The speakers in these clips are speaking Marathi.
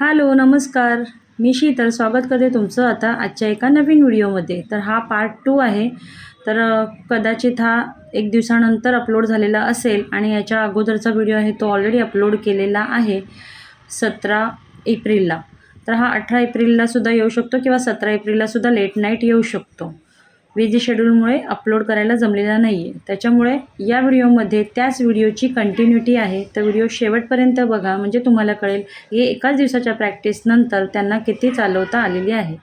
हॅलो नमस्कार. मी शीतल. स्वागत करते तुमचं आता आजच्या एका नवीन व्हिडिओमध्ये. तर हा पार्ट टू आहे. तर कदाचित हा एक दिवसानंतर अपलोड झालेला असेल आणि याच्या अगोदरचा व्हिडिओ आहे तो ऑलरेडी अपलोड केलेला आहे सतरा एप्रिलला. तर हा अठरा एप्रिललासुद्धा येऊ शकतो किंवा सतरा एप्रिललासुद्धा लेट नाईट येऊ शकतो. बिझी शेड्यूलमुळे अपलोड करायला जमलेला नाही आहे त्याच्यामुळे या व्हिडिओमध्ये त्याच व्हिडिओची कंटिन्युटी आहे. तर व्हिडिओ शेवटपर्यंत बघा म्हणजे तुम्हाला कळेल हे एकाच दिवसाच्या प्रॅक्टिसनंतर त्यांना किती चालवता आलेली आहे.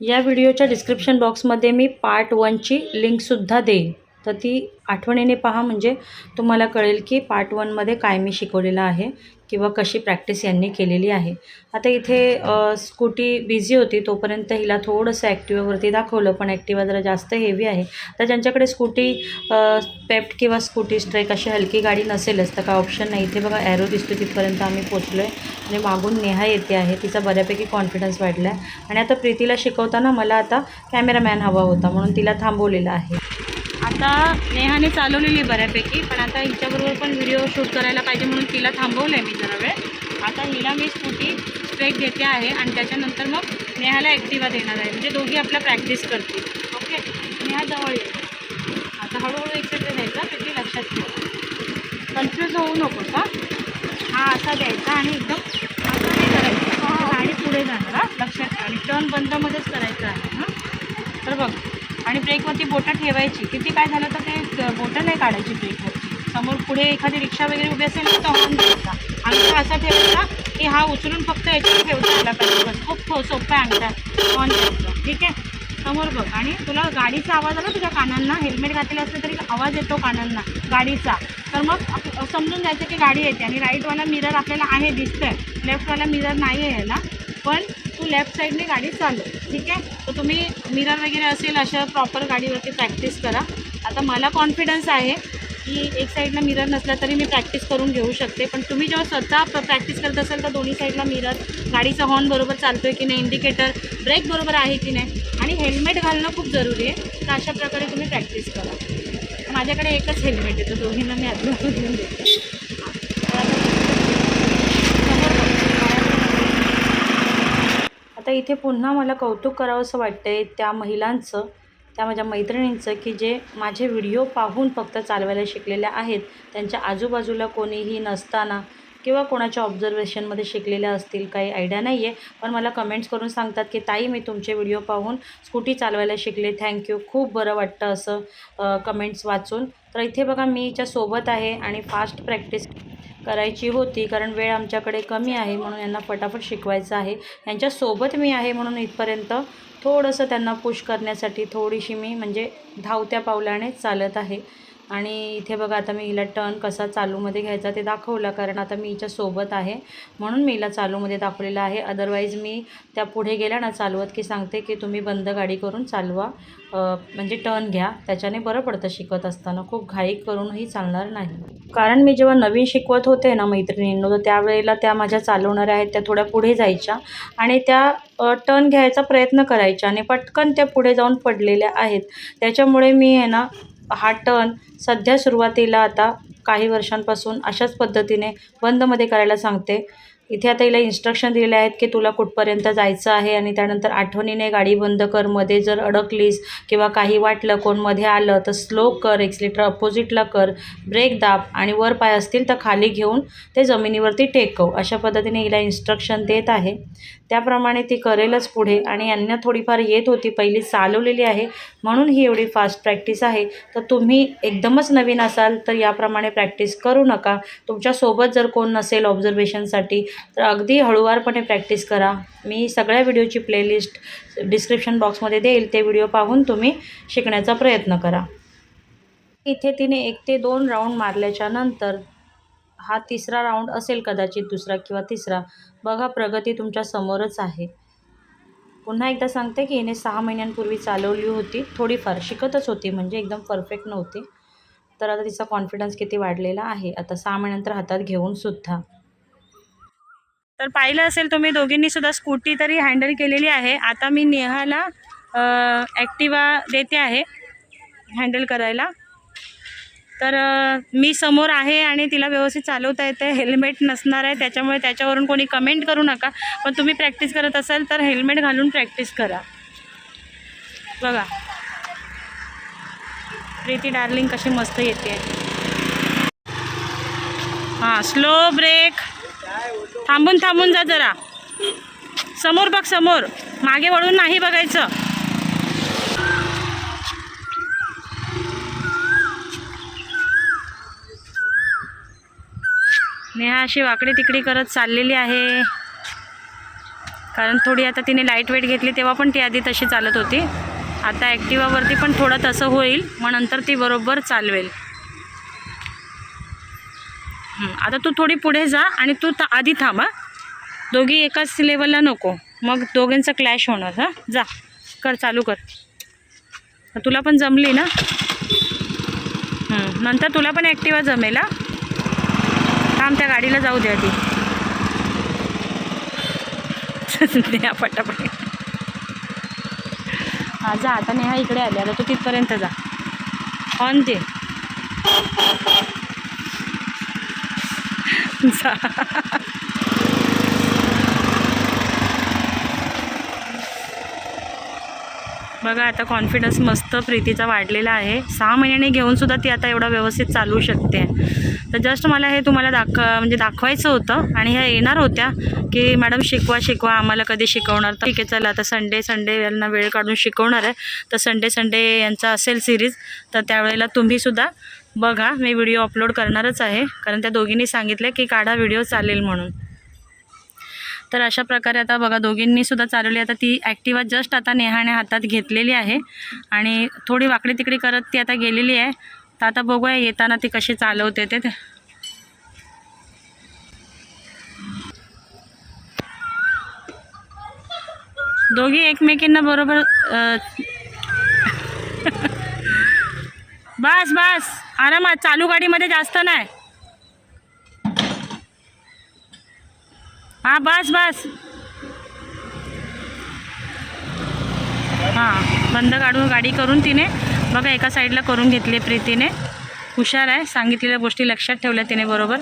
या व्हिडिओच्या डिस्क्रिप्शन बॉक्समध्ये मी पार्ट वनची लिंकसुद्धा देईन. तर ती आठवणीने पहा म्हणजे तुम्हाला कळेल की पार्ट वनमध्ये काय मी शिकवलेलं आहे किंवा कशी प्रॅक्टिस यांनी केलेली आहे. आता इथे स्कूटी बिझी होती तोपर्यंत हिला थोडंसं ॲक्टिवावरती दाखवलं पण ॲक्टिवा जरा जास्त हेवी आहे. तर ज्यांच्याकडे स्कूटी पेप्ट किंवा स्कूटी स्ट्रेक अशी हलकी गाडी नसेलच तर काय ऑप्शन नाही. इथे बघा ॲरो दिसतो तिथपर्यंत आम्ही पोचलो आहे आणि मागून नेहा येते आहे. तिचा बऱ्यापैकी कॉन्फिडन्स वाढला आहे आणि आता प्रीतीला शिकवताना मला आता कॅमेरामॅन हवा होता म्हणून तिला थांबवलेला आहे. आता नेहाने चालवलेली बऱ्यापैकी पण आता हिच्याबरोबर पण व्हिडिओ शूट करायला पाहिजे म्हणून तिला थांबवलं आहे मी जरा वेळ. आता हिला मी स्कूटी स्ट्रेक देते आहे आणि त्याच्यानंतर मग नेहाला ॲक्टिवा देणार आहे. म्हणजे दोघी आपल्या प्रॅक्टिस करतील. ओके नेहा जवळ आता हळूहळू एक्सेप्ट द्यायचा त्याची लक्षात ठेवा. कन्फ्यूज होऊ नको का हा असा द्यायचा आणि एकदम असं नाही करायचं. आणि पुढे जाणार हा. लक्षात ठेवा. आणि टर्न बंदमध्येच करायचं आहे हां. तर बघ आणि ब्रेकवरती बोटं ठेवायची. किती काय झालं तर ते बोटं नाही काढायची ब्रेकवरची समोर पुढे एखादी रिक्षा वगैरे उभी असेल तर हॉर्न द्यायचा अंगठा असा ठेवायचा की हा उचलून फक्त याच्यावर ठेवता आला पाहिजे. बस. खूप थो सोपं आहे अंगठा ऑन द्यायचं ठीक आहे? समोर बघ. आणि तुला गाडीचा आवाज आला तुझ्या कानांना? हेल्मेट घातलेलं असलं तरी आवाज येतो कानांना गाडीचा. तर मग समजून जायचं की गाडी येते आणि राईटवाला मिरर आपल्याला आहे दिसतंय. लेफ्टवाला मिरर नाही आहे ना पण तू लेफ्ट साईडने गाडी चालव ठीक आहे? तर तुम्ही मिरर वगैरे असेल अशा प्रॉपर गाडीवरती प्रॅक्टिस करा. आता मला कॉन्फिडन्स आहे की एक साईडला मिरर नसला तरी मी प्रॅक्टिस करून घेऊ शकते. पण तुम्ही जेव्हा स्वतः प्रॅक्टिस करत असाल तर दोन्ही साईडला मिरर गाडीचा हॉर्न बरोबर चालतो आहे की नाही इंडिकेटर ब्रेक बरोबर आहे की नाही? आणि हेल्मेट घालणं खूप जरुरी आहे. तर अशा प्रकारे तुम्ही प्रॅक्टिस करा. माझ्याकडे एकच हेल्मेट आहे तर दोन्हींना मी आधी घेऊन देते तर आता समोर बघ. आता इथे पुन्हा मला कौतुक करावंसं वाटतंय त्या महिलांचं त्या माझ्या मैत्रिणींचं की जे माझे व्हिडिओ पाहून फक्त चालवायला शिकलेल्या आहेत. त्यांच्या आजूबाजूला कोणीही नसताना किंवा कोणाच्या ऑब्झर्वेशनमध्ये शिकलेल्या असतील काही आयडिया नाही आहे पण मला कमेंट्स करून सांगतात की ताई मी तुमचे व्हिडिओ पाहून स्कूटी चालवायला शिकले. थँक्यू खूप बरं वाटतं असं कमेंट्स वाचून. तर इथे बघा मी हिच्यासोबत आहे आणि फास्ट प्रॅक्टिस करायची होती कारण वेळ आमच्याकडे कमी आहे म्हणून यांना फटाफट शिकवायचं आहे. यांच्यासोबत मी आहे म्हणून इथपर्यंत थोडंसं त्यांना पुश करण्यासाठी थोडीशी मी म्हणजे धावत्या पावलाने चालत आहे. आणि इथे बघा आता मी हिला टर्न कसा चालूमध्ये घ्यायचा ते दाखवलं कारण आता मी हिच्या सोबत आहे. म्हणून मी हिला चालूमध्ये दाखवलेलं आहे. अदरवाईज मी त्या पुढे गेल्या ना चालवत की सांगते की तुम्ही बंद गाडी करून चालवा. म्हणजे टर्न घ्या. त्याच्याने बरं पडतं शिकत असताना. खूप घाई करूनही चालणार नाही. कारण मी जेव्हा नवीन शिकवत होते ना मैत्रिणींनो तर त्यावेळेला त्या माझ्या चालवणाऱ्या आहेत त्या थोड्या पुढे जायच्या आणि त्या टर्न घ्यायचा प्रयत्न करायच्या आणि पटकन त्या पुढे जाऊन पडलेल्या आहेत. त्याच्यामुळे मी आहे ना हा टर्न सध्या सुरुवातीला आता काही वर्षांपासून अशाच पद्धतीने बंदमध्ये करायला सांगते. इथे आता हिला इन्स्ट्रक्शन दिलेले आहेत की तुला कुठपर्यंत जायचं आहे आणि त्यानंतर आठवणीने गाडी बंद कर मध्ये जर अडकलीस किंवा काही वाटलं कोणमध्ये आलं तर स्लो कर एक्सिलेटर अपोजिटला कर ब्रेक दाब आणि वर पाय असतील तर खाली घेऊन ते जमिनीवरती टेकव अशा पद्धतीने हिला इन्स्ट्रक्शन देत आहे. त्याप्रमाणे ती करेलच पुढे. आणि यांना थोडीफार येत होती पहिली चालवलेली आहे म्हणून ही एवढी फास्ट प्रॅक्टिस आहे. तर तुम्ही एकदमच नवीन असाल तर याप्रमाणे प्रॅक्टिस करू नका. तुमच्यासोबत जर कोण नसेल ऑब्झर्वेशनसाठी तर अगदी हळूवारपणे प्रॅक्टिस करा. मी सगळ्या व्हिडिओची प्लेलिस्ट डिस्क्रिप्शन बॉक्समध्ये देईल. ते व्हिडिओ पाहून तुम्ही शिकण्याचा प्रयत्न करा. इथे तिने एक ते दोन राऊंड मारल्याच्या नंतर हा तिसरा राऊंड असेल कदाचित दुसरा किंवा तिसरा. बघा प्रगती तुमच्या समोरच आहे. पुन्हा एकदा सांगते की हिने सहा महिन्यांपूर्वी चालवली होती. थोडीफार शिकतच होती म्हणजे एकदम परफेक्ट नव्हती. तर आता तिचा कॉन्फिडन्स किती वाढलेला आहे? आता सहा महिन्यानंतर हातात घेऊन सुद्धा. तर पाहिलं असेल तुम्ही दोघींनी सुद्धा स्कूटी तरी हँडल केलेली आहे. आता मी नेहाला ॲक्टिवा देते आहे हँडल करायला. तर मी समोर आहे आणि तिला व्यवस्थित चालवता येते हेल्मेट नसणार आहे त्याच्यामुळे त्याच्यावरून कोणी कमेंट करू नका. पण तुम्ही प्रॅक्टिस करत असाल तर हेल्मेट घालून प्रॅक्टिस करा. बघा. प्रीती डार्लिंग कशी मस्त येते. हां स्लो ब्रेक थांबून थांबून जा जरा. समोर बघ समोर. मागे वळून नाही बघायचं. नेहा अशी वाकडी तिकडी करत चाललेली आहे. कारण थोडी आता तिने लाइट वेट घेतली तेव्हा पण ती आधी तशी चालत होती. आता ॲक्टिवावरती पण थोडं तसं होईल मग नंतर ती बरोबर चालवेल. आता तू थोडी पुढे जा आणि तू था- आधी थांब हा. दोघी एकाच लेवलला नको. मग दोघींचं क्लॅश होणार हां. जा कर चालू कर. तुला पण जमली ना? नंतर तुला पण ॲक्टिवा जमेल हा. थांब त्या गाडीला जाऊ द्या आधी नेहा पटापट. हा जा आता नेहा इकडे आली. आता तू तिथपर्यंत जा. ऑन दे. जा. बघा आता कॉन्फिडन्स मस्त प्रीतीचा वाढलेला आहे. सहा महिन्याने घेऊन सुद्धा ती आता एवढा व्यवस्थित चालवू शकते. तर जस्ट मला हे तुम्हाला दाख म्हणजे दाखवायचं होतं आणि ह्या येणार होत्या की मॅडम शिकवा शिकवा आम्हाला कधी शिकवणार? तर ठीक आहे चला आता संडे संडे यांना वेळ काढून शिकवणार आहे. तर संडे संडे यांचा असेल सिरीज तर त्यावेळेला तुम्हीसुद्धा बघा मी व्हिडिओ अपलोड करणारच आहे. कारण त्या दोघींनी सांगितलं की काढा व्हिडिओ चालेल म्हणून. तर अशा प्रकारे आता बघा दोघींनीसुद्धा चालवली. आता ती ॲक्टिवा जस्ट आता नेहाने हातात घेतलेली आहे. आणि थोडी वाकडी तिकडी करत ती आता गेलेली आहे. तर आता बघूया येताना ती कशी चालवते ते. दोघी एकमेकींना बरोबर बस बस. आरामात. चालू गाडीमध्ये जास्त नाही. हां बस बस. हां बंद काढून गाडी करून तिने बघा एका साईडला करून घेतली प्रीतीने. हुशार आहे सांगितलेल्या गोष्टी लक्षात ठेवल्या तिने बरोबर.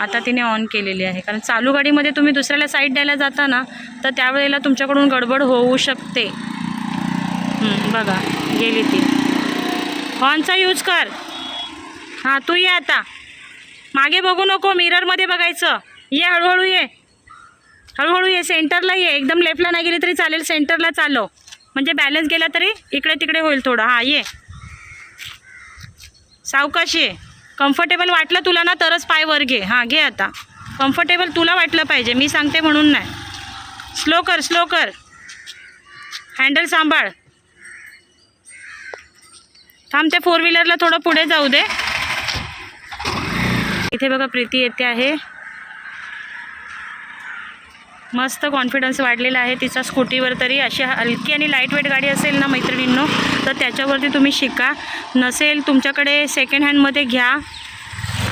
आता तिने ऑन केलेली आहे. कारण चालू गाडीमध्ये तुम्ही दुसऱ्याला साईड द्यायला जाता ना तर त्यावेळेला तुमच्याकडून गडबड होऊ शकते. बघा गेली ती. हॉर्नचा यूज कर. हां तू ये आता. मागे बघू नको मिररमध्ये बघायचं. ये हळूहळू ये. हळूहळू ये सेंटरला ये. एकदम लेफ्टला नाही गेली तरी चालेल सेंटरला चालव. म्हणजे बॅलन्स गेला तरी इकडे तिकडे होईल थोडं. हां ये. सावकाश ये. कम्फर्टेबल वाटलं तुला ना तरच पाय वर घे. हां घे आता. कम्फर्टेबल तुला वाटलं पाहिजे. मी सांगते म्हणून नाही. स्लो कर स्लो कर. हँडल सांभाळ. थांब ते फोर व्हीलरला थोडं पुढे जाऊ दे. इथे बघा प्रीती येते आहे. मस्त कॉन्फिडन्स वाढलेला आहे. तिचा स्कूटीवर तरी अशी हलकी आणि लाइट वेट गाडी असेल ना मैत्रिणींनो तर त्याच्यावरती तुम्ही शिका. नसेल तुमच्याकडे सेकंड हँडमध्ये घ्या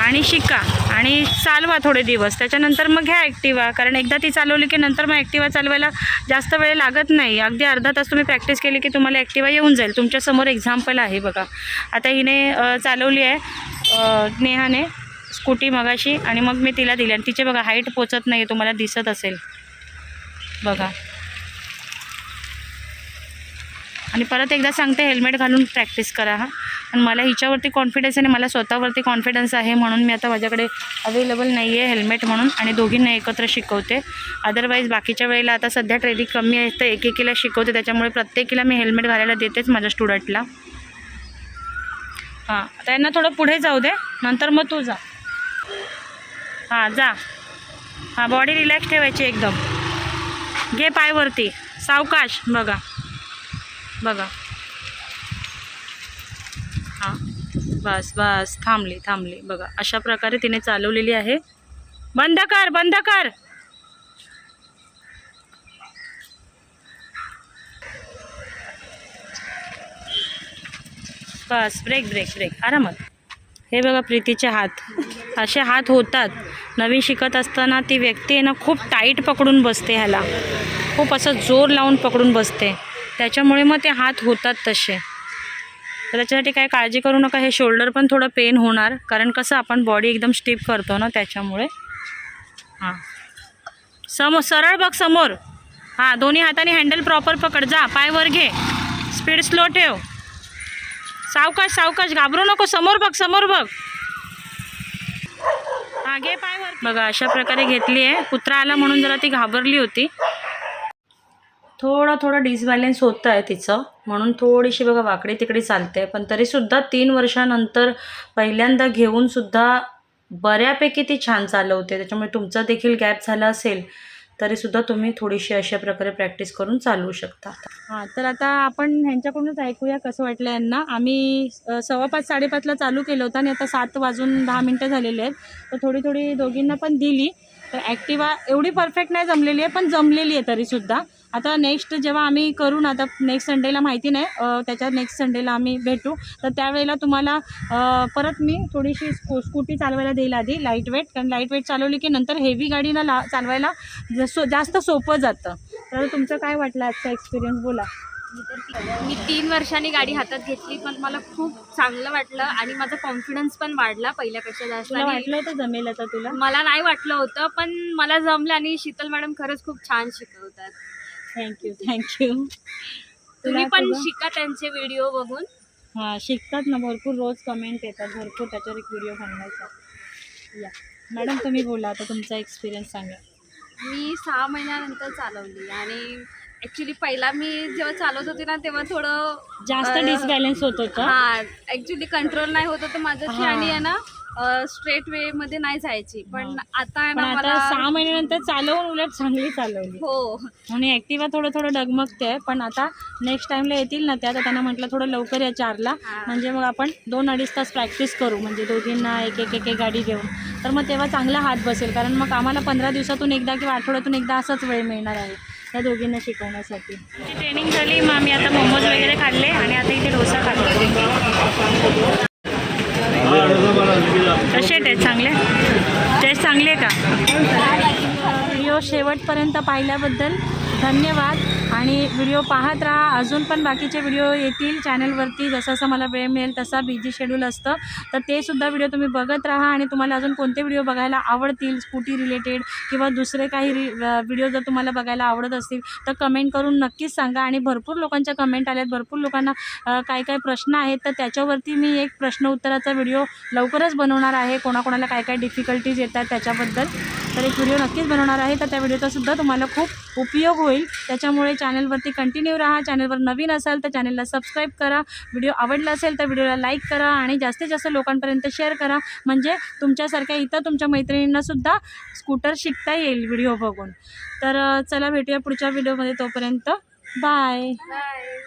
आणि शिका. आणि चालवा थोडे दिवस. त्याच्यानंतर मग घ्या ॲक्टिवा कारण एकदा ती चालवली की नंतर मग ॲक्टिवा चालवायला जास्त वेळ लागत नाही. अगदी अर्धा तास तुम्ही प्रॅक्टिस केली की तुम्हाला ॲक्टिवा येऊन जाईल. तुमच्यासमोर एक्झाम्पल आहे बघा. आता हिने चालवली आहे नेहाने स्कूटी मगाशी आणि मग मी तिला दिली. आणि तिचे बघा हाईट पोचत नाही तुम्हाला दिसत असेल. बघा. आणि परत एकदा सांगते हेल्मेट घालून प्रॅक्टिस करा हा. आणि मला हिच्यावरती कॉन्फिडन्स आणि मला स्वतःवरती कॉन्फिडन्स आहे म्हणून मी आता माझ्याकडे अवेलेबल नाही आहे हेल्मेट म्हणून आणि दोघींना एकत्र शिकवते. अदरवाईज बाकीच्या वेळेला आता सध्या ट्रेनिंग कमी आहे तर एकेकीला शिकवते. त्याच्यामुळे प्रत्येकीला मी हेल्मेट घालायला देतेच माझ्या स्टुडंटला हां आता यांना थोडं पुढे जाऊ दे. नंतर मग तू जा. हां जा. हां बॉडी रिलॅक्स ठेवायची एकदम. घे पायवरती. सावकाश बघा. बघा. हां. बस बस. थांबली थांबली. बघा. अशा प्रकारे तिने चालवलेली आहे. बंद कर बंद कर. बस ब्रेक ब्रेक ब्रेक आरामात. हे बघा प्रीतीचे हात. असे हात होतात. नवीन शिकत असताना ती व्यक्ती आहे ना खूप टाईट पकडून बसते ह्याला. खूप असं जोर लावून पकडून बसते. त्याच्यामुळे मग ते हात होतात तसे. तर त्याच्यासाठी काय काळजी करू नका हे शोल्डर पण थोडं पेन होणार. कारण कसं आपण बॉडी एकदम स्टिप करतो ना त्याच्यामुळे. हां. समोर सरळ बघ समोर. हां दोन्ही हाताने हँडल प्रॉपर पकड. जा पाय वर घे. स्पीड स्लो ठेव. सावकाश सावकाश. घाबरू नको. समोर बघ समोर बघ. हा घे पाय वर. बघा अशा प्रकारे घेतली आहे. कुत्रा आला म्हणून जरा ती घाबरली होती. थोडं थोडं डिसबॅलेन्स होतं आहे तिचं. म्हणून थोडीशी बघा वाकडी तिकडे चालते. पण तरीसुद्धा तीन वर्षानंतर पहिल्यांदा घेऊन सुद्धा बऱ्यापैकी ती छान चालवते. त्याच्यामुळे तुमचा देखील गॅप झाला असेल. तरीसुद्धा तुम्ही थोडीशी अशा प्रकारे प्रॅक्टिस करून चालवू शकता. हां तर आता आपण ह्यांच्याकडूनच ऐकूया कसं वाटलं यांना. आम्ही सव्वा पाच साडेपाचला चालू केलं होतं आणि आता सात वाजून दहा मिनटं झालेले आहेत. तर थोडी थोडी दोघींना पण दिली. तर ॲक्टिवा एवढी परफेक्ट नाही जमलेली आहे पण जमलेली आहे तरीसुद्धा. आता नेक्स्ट जेव्हा आम्ही करू ना आता नेक्स्ट संडेला माहिती नाही त्याच्या नेक्स्ट संडेला आम्ही भेटू. तर त्यावेळेला तुम्हाला परत मी थोडीशी स्कू स्कूटी चालवायला देईल आधी लाइट वेट कारण लाइट वेट चालवली की नंतर हेवी गाडीना ला चालवायला जसं जास्त सोपं जातं. तर तुमचं काय वाटलं आजचा एक्सपिरियन्स बोला. मी तीन वर्षांनी गाडी हातात घेतली पण मला खूप चांगलं वाटलं आणि माझा कॉन्फिडन्स पण वाढला पहिल्यापेक्षा जास्त. वाटलं होतं जमेल आता तुला? मला नाही वाटलं होतं पण मला जमलं आणि शीतल मॅडम खरंच खूप छान शिकवतात. थँक्यू थँक्यू तुम्ही पण शिका त्यांचे व्हिडिओ बघून. हां शिकतात ना भरपूर रोज कमेंट येतात भरपूर त्याच्यावर एक व्हिडिओ बनवायचा. या. मॅडम तुम्ही बोला आता तुमचा एक्सपिरियन्स सांगा. मी सहा महिन्यानंतर चालवली आणि ॲक्च्युली पहिला मी जेव्हा चालवत होते ना तेव्हा थोडं जास्त डिसबॅलन्स होत होतं. हा ॲक्च्युली कंट्रोल नाही होत होतं माझ्याशी हा. आणि आहे ना स्ट्रेट वे मध्ये नाही जायची. पण आता पण आता सहा महिन्यानंतर चालवून उलट चांगली चालवली. हो. आणि ॲक्टिवा थोडं थोडं डगमगते पण आता नेक्स्ट टाइमला येतील ना त्या तर त्यांना म्हटलं थोडं लवकर या चारला. म्हणजे मग आपण दोन अडीच तास प्रॅक्टिस करू. म्हणजे दोघींना एक एक एक एक गाडी घेऊन. तर मग तेव्हा चांगला हात बसेल. कारण मग आम्हाला पंधरा दिवसातून एकदा किंवा आठवड्यातून एकदा असाच वेळ मिळणार आहे त्या दोघींना शिकवण्यासाठी. ट्रेनिंग झाली. मग आम्ही आता मोमोज वगैरे खाल्ले आणि आता इथे डोसा खाल्लो कसे टेस्ट चांगले टेस्ट चांगले आहे का? व्हिडिओ शेवटपर्यंत पाहिल्याबद्दल धन्यवाद. आणि व्हिडिओ पाहत राहा. अजून पण बाकीचे व्हिडिओ येतील चॅनलवरती. जसं जसं मला वेळ मिळेल तसा बिझी शेड्यूल असतं. तर ते सुद्धा व्हिडिओ तुम्ही बघत राहा आणि तुम्हाला अजून कोणते व्हिडिओ बघायला आवडतील स्कूटी रिलेटेड किंवा दुसरे काही रि व्हिडिओ जर तुम्हाला बघायला आवडत असतील तर कमेंट करून नक्कीच सांगा. आणि भरपूर लोकांच्या कमेंट आल्यात. भरपूर लोकांना काय काय प्रश्न आहेत तर त्याच्यावरती मी एक प्रश्न उत्तराचा व्हिडिओ लवकरच बनवणार आहे. कोणाकोणाला काय काय डिफिकल्टीज येतात त्याच्याबद्दल. तर एक व्हिडिओ नक्कीच बनवणार आहे. तर त्या व्हिडिओचा सुद्धा तुम्हाला खूप उपयोग होईल. त्याच्यामुळे चॅनलवरती कंटिन्यू राहा. चॅनलवर नवीन असाल तर चॅनलला सबस्क्राईब करा. व्हिडिओ आवडला असेल तर व्हिडिओला लाईक करा आणि जास्तीत जास्त लोकांपर्यंत शेअर करा. म्हणजे तुमच्यासारख्या इतर तुमच्या मैत्रिणींनासुद्धा स्कूटर शिकता येईल व्हिडिओ बघून. तर चला भेटूया पुढच्या व्हिडिओमध्ये तोपर्यंत. Bye bye